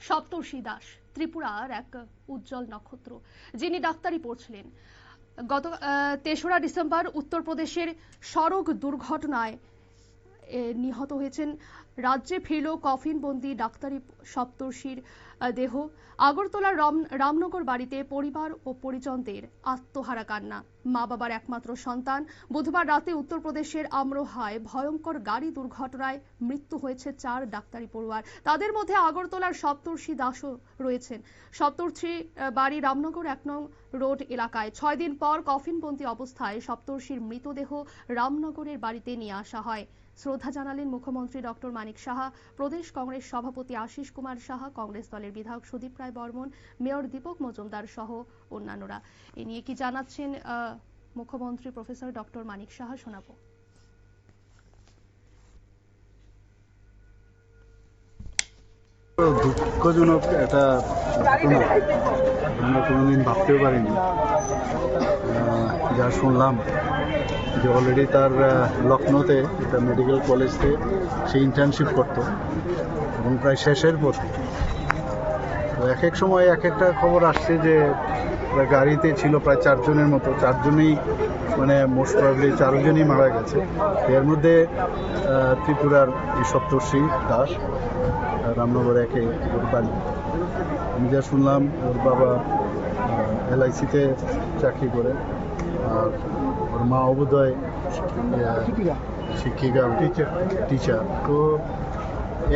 সপ্তর্ষি দাস, ত্রিপুরার এক উজ্জ্বল নক্ষত্র, যিনি ডাক্তারি পড়ছিলেন। গত তেসরা ডিসেম্বর উত্তরপ্রদেশের সড়ক দুর্ঘটনায় নিহত হয়েছেন। রাজ্যে ফিরল কফিনবন্দি ডাক্তারি সপ্তর্ষির দেহ। আগরতলার রাম- রামনগর বাড়িতে পরিবার ও পরিজনদের আত্মহারা কান্না। মা বাবার একমাত্র সন্তান। বুধবার রাতে উত্তরপ্রদেশের আমরোহায় ভয়ঙ্কর গাড়ি দুর্ঘটনায় মৃত্যু হয়েছে চার ডাক্তারি পড়ুয়ার। তাদের মধ্যে আগরতলার সপ্তর্ষি দাসও রয়েছেন। সপ্তর্ষি বাড়ি রামনগর এক নং রোড এলাকায়। ছয় দিন পর কফিনবন্দি অবস্থায় সপ্তর্ষির মৃতদেহ রামনগরের বাড়িতে নিয়ে আসা হয়। শ্রদ্ধা জানালেন মুখ্যমন্ত্রী ডক্টর মানিক সাহা, প্রদেশ কংগ্রেস সভাপতি আশিস কুমার সাহা, কংগ্রেস দলের বিধায়ক সুদীপ রায় বর্মন, মেয়র দীপক মজুমদার সহ অন্যান্যরা। এ নিয়ে কি জানাচ্ছেন মুখ্যমন্ত্রী প্রফেসর ডক্টর মানিক সাহা শোনাবো। দুঃখজনক একটা ঘটনা। আমরা কোনোদিন ভাবতেও পারিনি। যা শুনলাম যে অলরেডি তার লখনৌতে একটা মেডিকেল কলেজে সে ইন্টার্নশিপ করত এবং প্রায় শেষের পথে। এক এক সময় এক একটা খবর আসছে যে গাড়িতে ছিল প্রায় চারজনের মতো চারজনেই মানে মোস্ট প্রবলি চারজনই মারা গেছে। এর মধ্যে ত্রিপুরার সপ্তর্ষি দাস রামনগর একে ওর বাড়ি। আমি যা শুনলাম ওর বাবা এলআইসিতে চাকরি করে আর ওর মা অবোধয় শিক্ষিকা। টিচার টিচার তো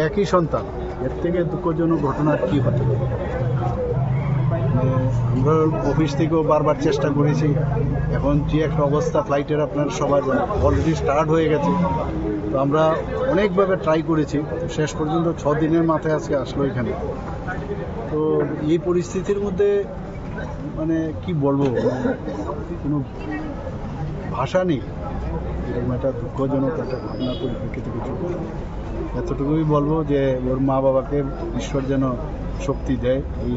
একই সন্তান। এর থেকে দুঃখজনক ঘটনা কি হতে পারে? আমরা অফিস থেকেও বারবার চেষ্টা করেছি। এখন যে একটা অবস্থা, ফ্লাইটের আপনার সবার অলরেডি স্টার্ট হয়ে গেছে। তো আমরা অনেকভাবে ট্রাই করেছি। শেষ পর্যন্ত ছ দিনের মাথায় আজকে আসলো এখানে। তো এই পরিস্থিতির মধ্যে মানে কি বলব? কোনো ভাষা নেই। এরকম একটা দুঃখজনক একটা ঘটনা পরিপ্রেক্ষিতে কিছু এতটুকুই বলব যে ওর মা বাবাকে ঈশ্বর যেন শক্তি দেয় এই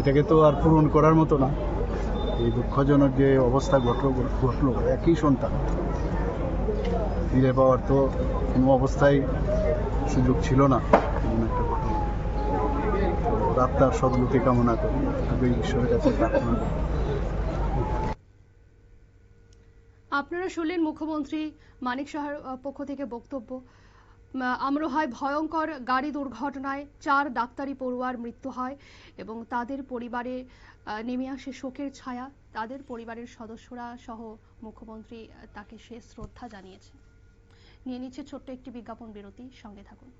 এটাকে তো আর পূরণ করার মতো না। এই দুঃখজনক যে অবস্থা ঘটলো ঘটলো, একই সন্তান। ফিরে পাওয়ার তো কোনো অবস্থায় সুযোগ ছিল না, এমন একটা ঘটনা। আত্মার সদগতি কামনা করি। এটুকুই ঈশ্বরের কাছে প্রার্থনা। আপনারা শুনলেন মুখ্যমন্ত্রী মানিক সাহার পক্ষ থেকে বক্তব্য। আমরোহায় ভয়ঙ্কর গাড়ি দুর্ঘটনায়। চার ডাক্তারি পড়ুয়ার মৃত্যু হয় এবং তাদের পরিবারে নেমে আসে শোকের ছায়া। তাদের পরিবারের সদস্যরা সহ মুখ্যমন্ত্রী তাকে শেষ শ্রদ্ধা জানিয়েছে। নিয়ে নিচ্ছে ছোট্ট একটি বিজ্ঞাপন বিরতি। সঙ্গে থাকুন।